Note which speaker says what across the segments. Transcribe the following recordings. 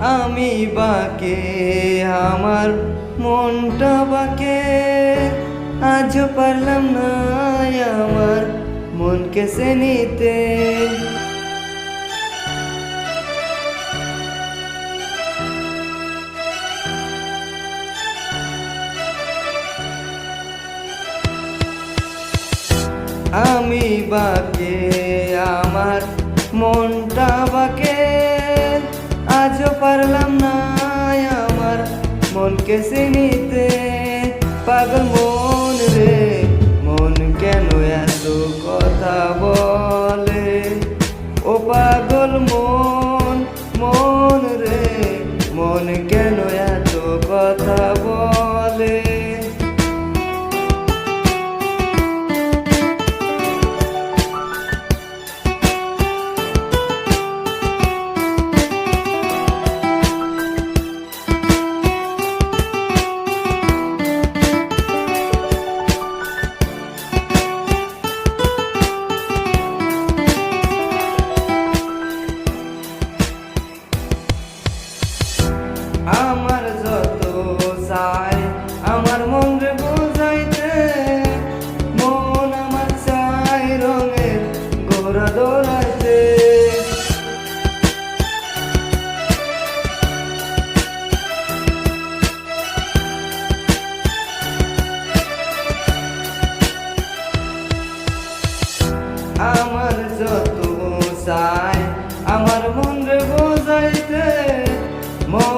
Speaker 1: আমি বাকে, আমার মনটা বাকে। আজও পারলাম না আমার মনকে সে নিতে। আমি বাকে, আমার মনটা বাকে। পারলাম না আমার মনকে চিনিতে। পাগল মন রে, মন কেন এত কথা বলে? ও পাগল মন মন রে, মন কেন এত কথা বলে? আমার যত চাই আমার মন রে মন আমার চাই রঙের গোরা দৌড়াইতে আমার যত চাই আমার মন রে মন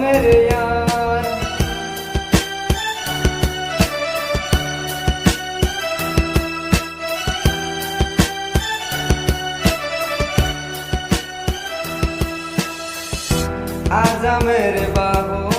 Speaker 1: मेरे यार आजा मेरे बाहों